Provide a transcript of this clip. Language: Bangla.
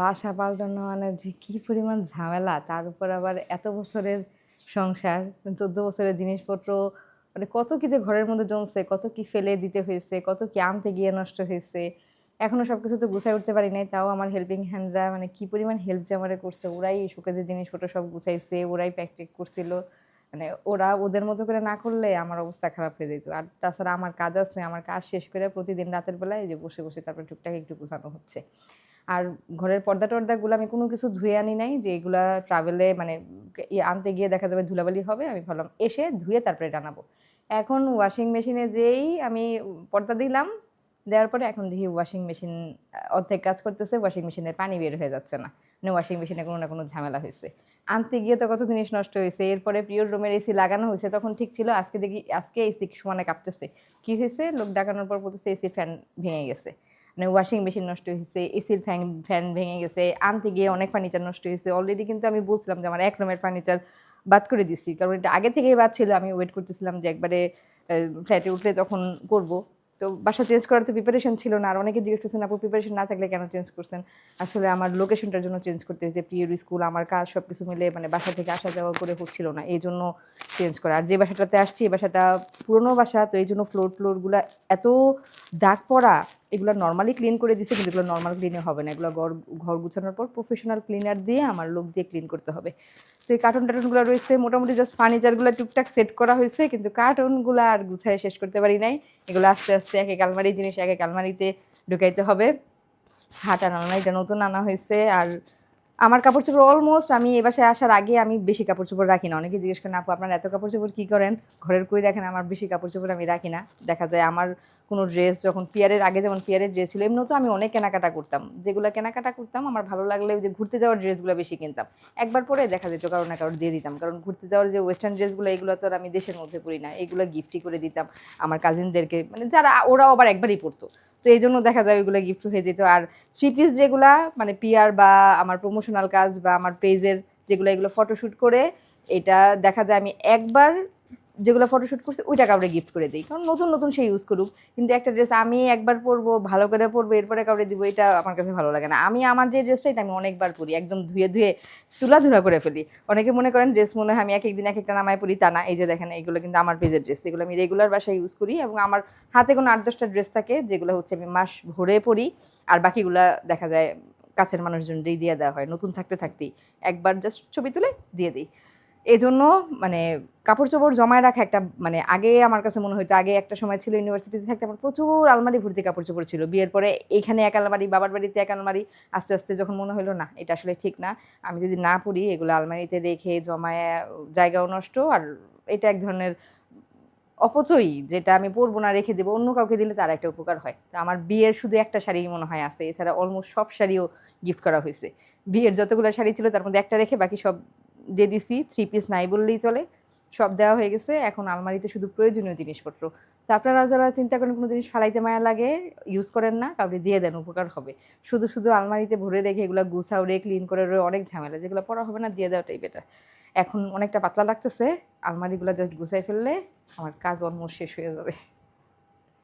বাসা পাল্টানো মানে যে কী পরিমাণ ঝামেলা, তার উপর আবার এত বছরের সংসার, চোদ্দ বছরের জিনিসপত্র মানে কত কি যে ঘরের মধ্যে জমছে, কত কি ফেলে দিতে হয়েছে, কত কি আনতে গিয়ে নষ্ট হয়েছে এখনও সব কিছু তো গুছাই উঠতে পারি নাই, তাও আমার হেল্পিং হ্যান্ডরা মানে কি পরিমাণ হেল্প যে আমারে করছে, ওরাই শোকেজের জিনিসপত্র সব গুছাইছে, ওরাই প্যাকটেক করছিল মানে ওরা ওদের মতো করে না করলে আমার অবস্থা খারাপ হয়ে যেত। আর তাছাড়া আমার কাজ আছে, আমার কাজ শেষ করে প্রতিদিন রাতের বেলায় যে বসে বসে তারপরে টুকটাক একটু গুছানো হচ্ছে। আর ঘরের পর্দা টর্দাগুলো আমি কোনো কিছু ধুয়ে আনি নাই, যে এগুলা ট্রাভেলে মানে আনতে গিয়ে দেখা যাবে ধুলাবালি হবে, আমি ভাবলাম এসে ধুয়ে তারপরে টানাবো। এখন ওয়াশিং মেশিনে যেই আমি পর্দা দিলাম, দেওয়ার পরে এখন দেখি ওয়াশিং মেশিন অর্ধেক কাজ করতেছে ওয়াশিং মেশিনের পানি বের হয়ে যাচ্ছে না। মানে ওয়াশিং মেশিনে কোনো না কোনো ঝামেলা হয়েছে। আনতে গিয়ে তো কত জিনিস নষ্ট হয়েছে, এরপরে প্রিয় রুমের এসি লাগানো হয়েছে, তখন ঠিক ছিল, আজকে দেখি, আজকে এসি সমানে কাঁপতেছে। কি হয়েছে? লোক ডাকানোর পর বলতেছে এসি ফ্যান ভেঙে গেছে। মানে ওয়াশিং মেশিন নষ্ট হয়েছে এসির ফ্যান ফ্যান ভেঙে গেছে, আনতে গিয়ে অনেক ফার্নিচার নষ্ট হয়েছে অলরেডি কিন্তু আমি বলছিলাম যে আমার এক রুমের ফার্নিচার বাদ করে দিচ্ছি কারণ এটা আগে থেকেই বাদ ছিল, আমি ওয়েট করতেছিলাম যে একবারে ফ্ল্যাটে উঠলে তখন করব। তো বাসা চেঞ্জ করার তো প্রিপারেশন ছিল না। আর অনেকে জিজ্ঞেস করছেন, আপু প্রিপারেশন না থাকলে কেন চেঞ্জ করছেন? আসলে আমার লোকেশনটার জন্য চেঞ্জ করতে হয়েছে। প্রিয় স্কুল আমার কাজ সব কিছু মিলে মানে বাসা থেকে আসা যাওয়া করে হচ্ছিল না। এই জন্য চেঞ্জ করা। আর যে বাসাটাতে আসছি, এই বাসাটা পুরনো বাসা, তো এই জন্য ফ্লোর ফ্লোরগুলো এত দাগ পড়া এগুলো নর্মালি ক্লিন করে দিছে, কিন্তু এগুলো নর্মাল ক্লিনে হবে না। এগুলো ঘর ঘর গুছানোর পর প্রফেশনাল ক্লিনার দিয়ে আমার লোক দিয়ে ক্লিন করতে হবে। তো এই কার্টুন টার্টুনগুলো রয়েছে, মোটামুটি জাস্ট ফার্নিচারগুলো টুকটাক সেট করা হয়েছে, কিন্তু কার্টুনগুলো আর গুছায় শেষ করতে পারি নাই। এগুলো আস্তে আস্তে এক এক আলমারি জিনিস এক এক আলমারিতে ঢুকাইতে হবে। হাট আনা এটা নতুন আনা হয়েছে, আর আমার কাপড় চোপড় অলমোস্ট আমি এ বাসায় আসার আগে আমি বেশি কাপড় চোপড় রাখি না। অনেকে জিজ্ঞেস করেন, আপু, আপনার এত কাপড় চোপড় কী করেন? ঘরের কই দেখেন, আমার বেশি কাপড় চোপড় আমি রাখি না। দেখা যায় আমার কোনো ড্রেস যখন পিয়ারের, আগে যেমন পিয়ারের ড্রেস ছিল এমনিও তো আমি অনেক কেনাকাটা করতাম। যেগুলো কেনাকাটা করতাম, আমার ভালো লাগলে ওই যে ঘুরতে যাওয়ার ড্রেসগুলো বেশি কিনতাম। একবার পরে দেখা যেত কারও না কারোর দিয়ে দিতাম। কারণ ঘুরতে যাওয়ার যে ওয়েস্টার্ন ড্রেসগুলো এগুলো তো আর আমি দেশের মধ্যে পরি না। এগুলো গিফটই করে দিতাম। আমার কাজিনদেরকে মানে যারা, ওরাও আবার একবারই পরতো। তো এই জন্য দেখা যায় ওইগুলো গিফট হয়ে যেত। আর থ্রি পিস যেগুলা মানে পিয়ার বা আমার প্রমোশনাল কাজ বা আমার পেজের যেগুলো এগুলো ফটোশ্যুট করে, এটা দেখা যায় আমি একবার যেগুলো ফটোশ্যুট করছি, ওইটা কাউরে গিফট করে দিই। কারণ নতুন নতুন সে ইউজ করুক। কিন্তু একটা ড্রেস আমি একবার পরবো, ভালো করে পরবো, এরপরে কাউরে দিব, এটা আমার কাছে ভালো লাগে না। আমি আমার যে ড্রেসটা এটা আমি অনেকবার পরি, একদম ধুয়ে ধুয়ে, তুলাধুলা করে ফেলি। অনেকে মনে করেন ড্রেস মনে হয় আমি এক একদিন এক একটা নামায় পরি, তা না। এই যে দেখেন এগুলো কিন্তু আমার পেজের ড্রেস এগুলো আমি রেগুলার বাসায় ইউজ করি এবং আমার হাতে কোনো আট দশটা ড্রেস থাকে, যেগুলো হচ্ছে আমি মাস ভরে পরি। আর বাকিগুলা দেখা যায়, কাছের মানুষজনকেই দিয়ে দেওয়া হয়। নতুন থাকতে থাকতেই। একবার জাস্ট ছবি তুলে দিয়ে দিই। এই জন্য মানে কাপড় চোপড় জমায় রাখা একটা মানে আগে আমার কাছে মনে হতো আগে একটা সময় ছিল ইউনিভার্সিটিতে থাকতে আমার প্রচুর আলমারি ভর্তি কাপড় চোপড় ছিল। বিয়ের পরে এইখানে এক আলমারি, বাবার বাড়িতে এক আলমারি, আস্তে আস্তে যখন মনে হলো, না, এটা আসলে ঠিক না। আমি যদি না পড়ি এগুলো আলমারিতে রেখে জমায়, জায়গাও নষ্ট। আর এটা এক ধরনের অপচয়ই, যেটা আমি পরবো না, রেখে দেবো, অন্য কাউকে দিলে তার একটা উপকার হয়। তো আমার বিয়ের শুধু একটা শাড়ি মনে হয় আছে, এছাড়া অলমোস্ট সব শাড়িও গিফট করা হয়েছে। বিয়ের যতগুলো শাড়ি ছিল, তার মধ্যে একটা রেখে বাকি সব দিয়ে দিছি থ্রি পিস নাই বললেই চলে। সব দেওয়া হয়ে গেছে, এখন আলমারিতে শুধু প্রয়োজনীয় জিনিসপত্র। তো আপনারা যারা চিন্তা করেন কোনো জিনিস ফালাইতে মায়া লাগে ইউজ করেন না, কাউকে দিয়ে দেন, উপকার হবে। শুধু শুধু আলমারিতে ভরে রেখে এগুলো গুছাও রে ক্লিন করে রয়ে অনেক ঝামেলা। যেগুলো পড়া হবে না, দিয়ে দেওয়াটাই বেটার এখন অনেকটা পাতলা লাগতেছে, আলমারিগুলো জাস্ট গুছাই ফেললে আমার কাজ অলমোস্ট শেষ হয়ে যাবে।